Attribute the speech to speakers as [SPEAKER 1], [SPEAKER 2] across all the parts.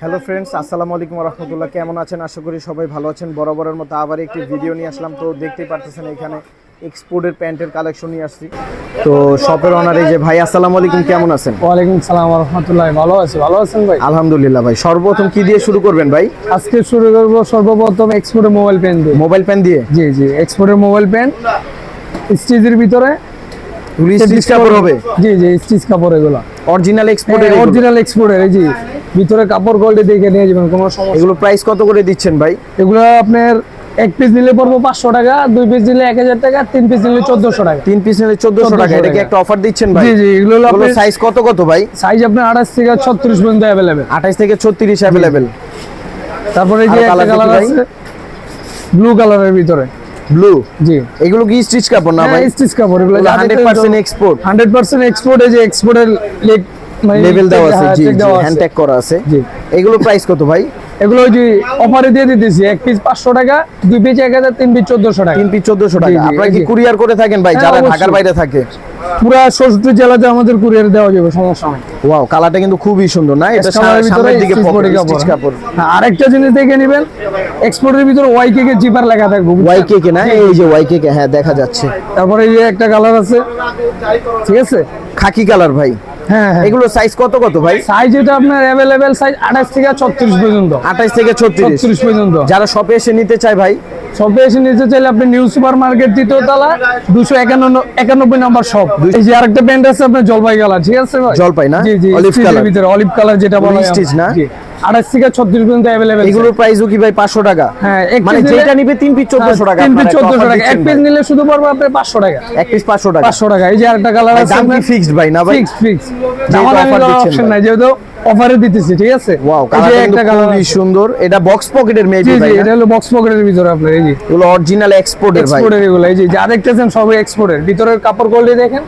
[SPEAKER 1] Hello friends আসসালামু আলাইকুম রহমতুল্লাহ কেমন আছেন? আশা করি সবাই ভালো আছেন। বরাবরের মতো আবার একটি ভিডিও নিয়ে আসলাম। তো দেখতেই পারতেছেন এখানে এক্সপোর্টের প্যান্টের কালেকশন নিয়ে আসছি। তো শপের অনার এই যে ভাই আসসালামু আলাইকুম কেমন আছেন?
[SPEAKER 2] ওয়ালাইকুম সালাম রহমতুল্লাহ ভালো আছি ভালো আছেন ভাই?
[SPEAKER 1] আলহামদুলিল্লাহ ভাই সর্বপ্রথম কি দিয়ে শুরু করবেন ভাই?
[SPEAKER 2] আজকে শুরু করব সর্বপ্রথম এক্সপোর্টের মোবাইল পেন দিয়ে।
[SPEAKER 1] মোবাইল প্যান দিয়ে?
[SPEAKER 2] জি জি এক্সপোর্টের মোবাইল পেন স্টিচের ভিতরে
[SPEAKER 1] স্টিচ কাপড় হবে?
[SPEAKER 2] জি জি স্টিচ কাপড় এগুলো।
[SPEAKER 1] অরিজিনাল এক্সপোর্টের
[SPEAKER 2] অরিজিনাল এক্সপোর্টের এই জি ভিতরে কাপড় গোল্ডে দেখে নিয়ে যাবেন কোনো সমস্যা
[SPEAKER 1] এগুলো প্রাইস কত করে দিচ্ছেন ভাই?
[SPEAKER 2] এগুলো আপনার এক পিস নিলে পড়ব পাঁচশো টাকা দুই পিস নিলে এক হাজার টাকা তিন পিস নিলে চোদ্দশো টাকা।
[SPEAKER 1] তিন পিস নিলে চোদ্দশো টাকা এটা কি একটা অফার দিচ্ছেন ভাই?
[SPEAKER 2] জি জি এগুলো হলো
[SPEAKER 1] সাইজ কত কত ভাই?
[SPEAKER 2] সাইজ আপনার আঠাশ থেকে ছত্রিশ পর্যন্ত অ্যাভেলেবেল
[SPEAKER 1] আঠাশ থেকে ছত্রিশ অ্যাভেলেবেল
[SPEAKER 2] তারপরে এই যে একটা কালার আছে ব্লু কালারের ভিতরে।
[SPEAKER 1] ব্লু
[SPEAKER 2] জি।
[SPEAKER 1] এগুলো কি স্টিচ কাপড় না ভাই?
[SPEAKER 2] স্টিচ কাপড় এগুলো
[SPEAKER 1] hundred percent export
[SPEAKER 2] hundred percent export এই যে এক্সপোর্টের লেগ
[SPEAKER 1] লেভেল দেওয়া আছে
[SPEAKER 2] হ্যাঁ,
[SPEAKER 1] জি হ্যান্ড ট্যাগ করা আছে।
[SPEAKER 2] জি।
[SPEAKER 1] এগুলো প্রাইস কত ভাই?
[SPEAKER 2] এগুলো ওই যে অফারে দিয়ে দিতেছি এক পিস পাঁচশো টাকা দুই পিস এক হাজার তিন পিস চোদ্দশো টাকা।
[SPEAKER 1] তিন পিস চোদ্দশো টাকা। আপনারা কি কুরিয়ার করে থাকেন ভাই?
[SPEAKER 2] হ্যাঁ,
[SPEAKER 1] যারা ঢাকার বাইরে থাকে।
[SPEAKER 2] পুরা ষষ্ঠী জেলাতে আমাদের কুরিয়ার দেওয়া যাবে সমস্যা নেই।
[SPEAKER 1] ওয়াও কালারটা কিন্তু খুবই সুন্দর না? এটা সামনের দিকে স্টিচ কাপড়।
[SPEAKER 2] হ্যাঁ, আরেকটা জিনিস দেখে নেবেন এক্সপোর্টের ভিতরে ওয়াই কে জিপার লেখা থাকবে?
[SPEAKER 1] ওয়াই কে না? এই যে ওয়াই কে হ্যাঁ দেখা যাচ্ছে।
[SPEAKER 2] তারপরে এই যে একটা কালার আছে ঠিক আছে?
[SPEAKER 1] খাকি কালার ভাই।
[SPEAKER 2] হ্যাঁ হ্যাঁ।
[SPEAKER 1] এগুলো সাইজ কত কত ভাই?
[SPEAKER 2] সাইজ এটা আপনার অ্যাভেলেবেল সাইজ আঠাশ থেকে ছত্রিশ পর্যন্ত।
[SPEAKER 1] আঠাইশ থেকে ছত্রিশ।
[SPEAKER 2] ছত্রিশ পর্যন্ত।
[SPEAKER 1] যারা শপে এসে নিতে চায় ভাই?
[SPEAKER 2] শপে এসে নিতে চাইলে আপনি নিউ সুপার মার্কেট দ্বিতীয় তলা দুশো একানব্বই নম্বর শপ এই যে আরেকটা ব্র্যান্ড আছে আপনার জলপাই কালার ঠিক আছে ভাই?
[SPEAKER 1] জলপাই না?
[SPEAKER 2] জি জি
[SPEAKER 1] Olive
[SPEAKER 2] স্টিচের ভিতরে অলিভ কালার যেটা বলা
[SPEAKER 1] স্টিচ না?
[SPEAKER 2] আঠাশ থেকে ছত্রিশ পর্যন্ত অ্যাভেলেবেল
[SPEAKER 1] এগুলোর প্রাইসও কি ভাই পাঁচশো টাকা?
[SPEAKER 2] হ্যাঁ
[SPEAKER 1] মানে যেটা নিবে তিন পিস চোদ্দশো টাকা
[SPEAKER 2] তিন পিস
[SPEAKER 1] আপনারা একটা
[SPEAKER 2] চোদ্দশো
[SPEAKER 1] offer
[SPEAKER 2] টাকা। এক পিস নিলে শুধু পড়বে আপনার পাঁচশো টাকা।
[SPEAKER 1] এক পিস পাঁচশো টাকা।
[SPEAKER 2] পাঁচশো টাকা। এই যে আরেকটা কালার আছে
[SPEAKER 1] দাম কি ফিক্সড ভাই? না ভাই।
[SPEAKER 2] ফিক্স ফিক্স
[SPEAKER 1] যেহেতু
[SPEAKER 2] আমার
[SPEAKER 1] দিচ্ছেন
[SPEAKER 2] অপশন নাই যেহেতু অফারে দিতেছি ঠিক আছে?
[SPEAKER 1] ওয়াও
[SPEAKER 2] এই
[SPEAKER 1] কালারটা
[SPEAKER 2] একটা
[SPEAKER 1] খুবই সুন্দর। এটা বক্স পকেটের
[SPEAKER 2] জি
[SPEAKER 1] মেবি ভাই
[SPEAKER 2] এটা হলো বক্স পকেটের ভিতরে আপনার এই যে।
[SPEAKER 1] এগুলো অরিজিনাল এক্সপোর্টের ভাই।
[SPEAKER 2] এক্সপোর্টের এগুলো এই যে যা দেখতেছেন সবই এক্সপোর্টের ভিতরের কাপড় কোয়ালিটি দেখেন।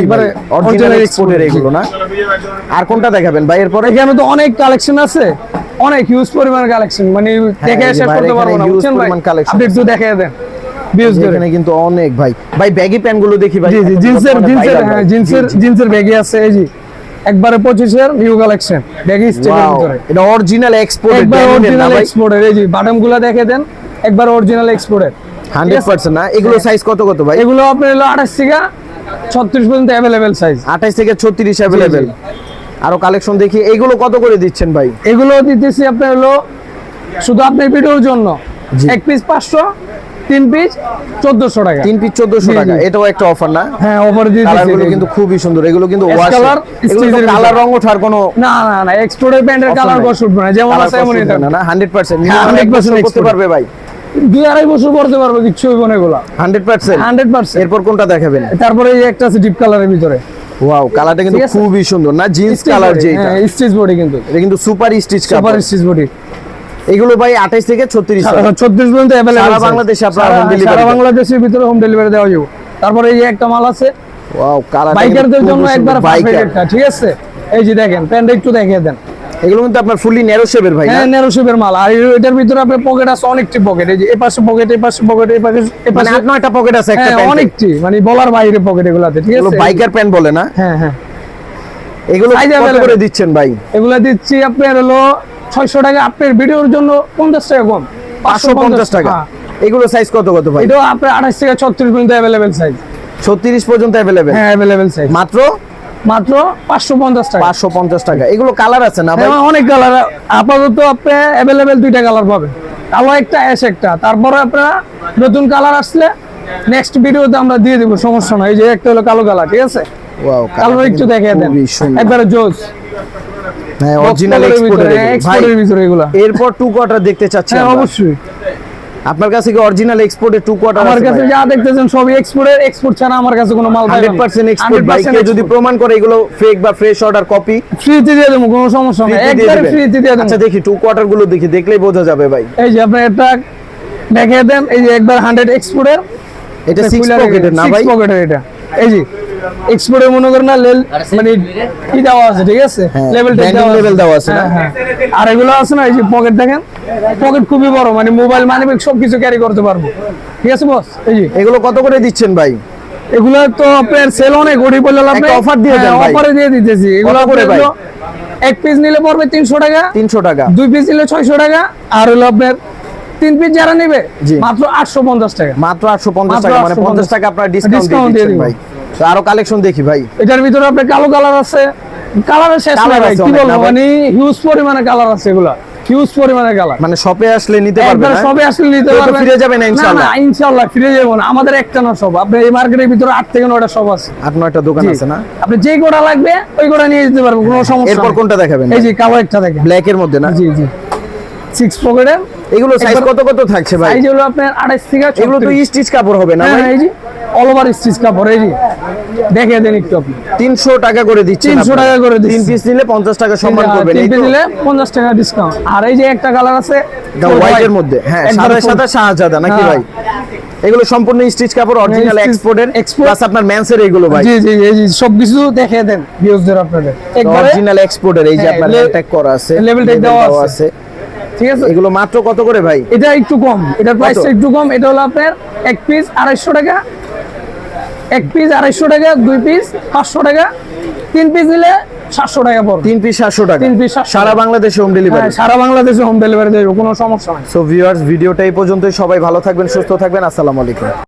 [SPEAKER 2] একবারে
[SPEAKER 1] অরিজিনাল এক্সপোর্টের এগুলো না? আর কোনটা দেখাবেন ভাই এরপরে?
[SPEAKER 2] এখানে তো অনেক কালেকশন আছে। অনেক হিউজ পরিমাণ কালেকশন মানে দেখে শেষ করতে পারব না বুঝছেন ভাই? আপনি একটু দেখে দেন। ভিউজ করে
[SPEAKER 1] এখানে কিন্তু অনেক ভাই। ভাই ব্যাগি প্যান্টগুলো দেখি ভাই।
[SPEAKER 2] জি জি জিন্সের জিন্সের হ্যাঁ জিন্সের। জিন্সের আছে এই যে। একবারে পঁচিশের নিউ কালেকশন ব্যাগি স্টেকের ভিতরে।
[SPEAKER 1] এটা অরিজিনাল
[SPEAKER 2] একবার অরিজিনাল এই গুলা দেখে দেন একবার অরিজিনাল এক্সপোর্টের
[SPEAKER 1] 100% না? এগুলো সাইজ কত কত ভাই?
[SPEAKER 2] এগুলো আপনার হলো আঠাশ থেকে ছত্রিশ পর্যন্ত অ্যাভেলেবেল সাইজ
[SPEAKER 1] আঠাইশ থেকে ছত্রিশ অ্যাভেলেবেল আরও কালেকশন দেখি। এগুলো কত করে দিচ্ছেন ভাই?
[SPEAKER 2] এগুলো দিতেছি আপনার হলো শুধু আপনার ভিডিওর জন্য। এক পিস পাঁচশো তিন পিস চোদ্দশো টাকা।
[SPEAKER 1] তিন পিস
[SPEAKER 2] চোদ্দশো
[SPEAKER 1] টাকা। এটাও একটা অফার না?
[SPEAKER 2] হ্যাঁ অফার দিয়ে
[SPEAKER 1] কালারগুলো কিন্তু খুবই সুন্দর। এগুলো কিন্তু ওয়াশ কালার
[SPEAKER 2] কালার
[SPEAKER 1] রং ওঠার কোনো
[SPEAKER 2] না না না এক্সপোর্টের
[SPEAKER 1] ব্যান্ডের
[SPEAKER 2] কালার কো শুট না। যেমন আছে এমনই
[SPEAKER 1] না না? 100%
[SPEAKER 2] 100%
[SPEAKER 1] হ্যাঁ, করতে পারবে ভাই।
[SPEAKER 2] দুই আড়াই বছর পড়তে পারব কিচ্ছু হইব না এগুলা।
[SPEAKER 1] 100%
[SPEAKER 2] হান্ড্রেড পার্সেন্ট।
[SPEAKER 1] এরপর কোনটা দেখাবেন?
[SPEAKER 2] তারপরে এই একটা আছে ডিপ কালারের ভিতরে।
[SPEAKER 1] ওয়াও কালারটা কিন্তু
[SPEAKER 2] ঠিক আছে?
[SPEAKER 1] খুবই সুন্দর। না জিন্স কালার যেটা
[SPEAKER 2] স্টিচ বডি কিন্তু।
[SPEAKER 1] এটা কিন্তু super stitch
[SPEAKER 2] super stitch body
[SPEAKER 1] এগুলো ভাই 28 থেকে 36 টাকা।
[SPEAKER 2] ছত্রিশ পর্যন্ত অ্যাভেলেবল
[SPEAKER 1] সারা বাংলাদেশে আপনারা home delivery
[SPEAKER 2] সারা বাংলাদেশের ভিতরে হোম ডেলিভারি দেওয়া যাবে। তারপরে এই যে একটা মাল আছে।
[SPEAKER 1] ওয়াও কালার
[SPEAKER 2] বাইকারদের জন্য একবার পারফেক্ট ঠিক আছে? এই যে দেখেন প্যান্ট একটু দেখিয়ে দেন।
[SPEAKER 1] এগুলো কিন্তু আপনার ফুললি ন্যারো শেপের ভাই
[SPEAKER 2] হ্যাঁ নেরো শেপের মাল। আর এটার ভিতরে আপনার পকেট আছে অনেকটি পকেট এই যে পাশে পকেট পাশে পকেট এই পাশে এ
[SPEAKER 1] মানে
[SPEAKER 2] পাশে
[SPEAKER 1] আট নয়টা পকেট আছে একটা
[SPEAKER 2] হ্যাঁ
[SPEAKER 1] প্যান্টে
[SPEAKER 2] অনেকটি। মানে বলার বাইরে পকেট এগুলাতে ঠিক আছে?
[SPEAKER 1] বাইকার প্যান্ট বলে না?
[SPEAKER 2] হ্যাঁ হ্যাঁ।
[SPEAKER 1] এগুলো কত করে দিচ্ছেন ভাই?
[SPEAKER 2] এগুলা দিচ্ছি আপনার হলো ছয়শো টাকা। আপনার ভিডিওর জন্য পঞ্চাশ টাকা কম।
[SPEAKER 1] পাঁচশো পঞ্চাশ টাকা।
[SPEAKER 2] হ্যাঁ।
[SPEAKER 1] এগুলো সাইজ কত কত ভাই?
[SPEAKER 2] এটাও আপনার আঠাশ থেকে ছত্রিশ পর্যন্ত অ্যাভেলেবেল সাইজ
[SPEAKER 1] ছত্রিশ পর্যন্ত অ্যাভেলেবেল
[SPEAKER 2] হ্যাঁ অ্যাভেলেবেল সাইজ
[SPEAKER 1] মাত্র
[SPEAKER 2] মাত্র পাঁচশো পঞ্চাশ টাকা।
[SPEAKER 1] পাঁচশো পঞ্চাশ টাকা। এগুলো কালার আছে না
[SPEAKER 2] হ্যাঁ, অনেক কালার আপাতত আপনি অ্যাভেলেবেল দুইটা কালার পাবেন। কালো একটা অ্যাশ একটা। তারপরে আপনারা নতুন কালার আসলে নেক্সট ভিডিওতে আমরা দিয়ে দিব সমস্যা নাই। এই যে একটা হলো কালো কালার ঠিক আছে?
[SPEAKER 1] ওয়াও
[SPEAKER 2] কালো একটু দেখে দেন। একবারে জোস।
[SPEAKER 1] হ্যাঁ অরিজিনাল এক্সপোর্টের
[SPEAKER 2] ভিতরে এগুলা।
[SPEAKER 1] এরপর টু কোয়ার্টার দেখতে চাচ্ছি
[SPEAKER 2] হ্যাঁ অবশ্যই।
[SPEAKER 1] আপনার কাছে কি অরিজিনাল এক্সপোর্টের টু কোয়ার্টার
[SPEAKER 2] আমার কাছে যা দেখতেছেন সব এক্সপোর্টের এক্সপোর্ট ছাড়া আমার কাছে কোনো মাল নাই
[SPEAKER 1] 100% এক্সপোর্ট বাইকে যদি প্রমাণ করে এগুলো ফেক বা ফ্রেশ অর্ডার কপি
[SPEAKER 2] ফ্রিতে দিয়ে দেব কোনো সমস্যা নেই। একবারে ফ্রিতে দিয়ে দেব।
[SPEAKER 1] আচ্ছা দেখি টু কোয়ার্টারগুলো দেখি দেখলেই বোঝা যাবে ভাই।
[SPEAKER 2] এই যে আপনি এটা দেখিয়ে দেন এই যে একবার হান্ড্রেড এক্সপোর্টের
[SPEAKER 1] এটা সিক্স পকেটের না ভাই?
[SPEAKER 2] সিক্স পকেটের এটা। এই যে এক্সপোর্টে মনে করেন না লেল মানে কি দেওয়া আছে ঠিক আছে?
[SPEAKER 1] হ্যাঁ,
[SPEAKER 2] লেভেল
[SPEAKER 1] দেওয়া আছে। না?
[SPEAKER 2] হ্যাঁ আর এগুলো আছে না এই যে পকেট দেখেন? পকেট খুবই বড় মানে মোবাইল মানি ব্যাগ সব কিছু ক্যারি করতে পারব। ঠিক আছে বস এই যে।
[SPEAKER 1] এগুলো কত করে দিচ্ছেন ভাই?
[SPEAKER 2] এগুলো তো আপনার সেল অনেক ওটি বললাম
[SPEAKER 1] একটা offer দিয়ে দেন ভাই।
[SPEAKER 2] অফারে দিয়ে দিতেছি। এগুলো
[SPEAKER 1] করে ভাই?
[SPEAKER 2] ভাই এক পিস নিলে পড়বে তিনশো টাকা
[SPEAKER 1] তিনশো টাকা।
[SPEAKER 2] দুই পিস নিলে ছয়শো টাকা আর হলো আপনার তিন পিস যারা নেবে মাত্র আটশো পঞ্চাশ টাকা।
[SPEAKER 1] মাত্র আটশো পঞ্চাশ টাকা মানে পঞ্চাশ। টাকা আপনার ডিসকাউন্ট
[SPEAKER 2] দিয়ে
[SPEAKER 1] ভাই। আরও কালেকশন দেখি ভাই।
[SPEAKER 2] এটার ভিতরে আপনার কালো কালার আছে। কালারের শেষ নাই ভাই কি বলব মানে হিউজ পরিমাণে কালার আছে এগুলা। হিউজ পরিমাণে কালার
[SPEAKER 1] মানে শপে আসলে নিতে পারবেন হ্যাঁ?
[SPEAKER 2] সবে আসলে নিতে পারবেন
[SPEAKER 1] ফিরে যাবে না ইনশাআল্লাহ?
[SPEAKER 2] না ইনশাআল্লাহ। ফিরে যাব না। আমাদের একটা না সব আপনি এই মার্কেটের ভিতরে আট থেকে নয়টা সব আছে।
[SPEAKER 1] আট নয়টা দোকান আছে না?
[SPEAKER 2] আপনি যে কোটা লাগবে ওই কোটা নিয়ে যেতে পারবেন কোনো সমস্যা
[SPEAKER 1] এরপর কোনটা দেখাবেন
[SPEAKER 2] এই যে কালো একটা দেখেন।
[SPEAKER 1] ব্ল্যাক এর মধ্যে না?
[SPEAKER 2] জি জি। সিক্স পকেটের
[SPEAKER 1] এগুলো সাইজ কত কত থাকছে ভাই?
[SPEAKER 2] সাইজ হলো আপনার আড়াইশ থেকে
[SPEAKER 1] এগুলো তো স্টিচ কাপড় হবে না
[SPEAKER 2] হ্যাঁ
[SPEAKER 1] ভাই?
[SPEAKER 2] এই যে অল ওভার স্টিচ কাপড় এই যে। দেখে দেন একটু আপনি।
[SPEAKER 1] তিনশো টাকা করে দিচ্ছেন
[SPEAKER 2] 300 টাকা করে দিচ্ছি।
[SPEAKER 1] তিন পিস নিলে পঞ্চাশ টাকা সম্মান করবেন
[SPEAKER 2] তিন পিস নিলে পঞ্চাশ টাকা ডিসকাউন্ট আর এই যে একটা কালার আছে
[SPEAKER 1] হোয়াইট এর মধ্যে। হ্যাঁ সাদা সাদা শাহজাদা নাকি
[SPEAKER 2] হ্যাঁ।
[SPEAKER 1] ভাই? এগুলো সম্পূর্ণ স্টিচ কাপড় অরিজিনাল এক্সপোর্টের। প্লাস আপনার ম্যানসের এগুলো ভাই।
[SPEAKER 2] জি জি এই যে সবকিছু দেখে দেন ভিউজদের আপনাদের।
[SPEAKER 1] অরিজিনাল এক্সপোর্টের এই যে
[SPEAKER 2] হ্যাঁ,
[SPEAKER 1] আপনার ট্যাগ করা আছে label
[SPEAKER 2] দেওয়া
[SPEAKER 1] দেওয়া
[SPEAKER 2] আছে। ঠিক আছে?
[SPEAKER 1] এগুলো মাত্র কত করে ভাই?
[SPEAKER 2] এটা একটু কম। এটার প্রাইসটা একটু কম। এটা হলো আপনার এক পিস আড়াইশো টাকা। এক পিস আড়াইশো টাকা দুই পিস পাঁচশো টাকা। তিন পিস নিলে সাতশো টাকা পড়বে।
[SPEAKER 1] তিন পিস সাতশো টাকা।
[SPEAKER 2] তিন পিস
[SPEAKER 1] সারা বাংলাদেশে হোম ডেলিভারি
[SPEAKER 2] হ্যাঁ সারা বাংলাদেশে হোম ডেলিভারি দেবে কোনো সমস্যা নাই।
[SPEAKER 1] সো ভিউয়ার্স ভিডিওটা এই পর্যন্তই। সবাই ভালো থাকবেন সুস্থ থাকবেন। আসসালামু আলাইকুম।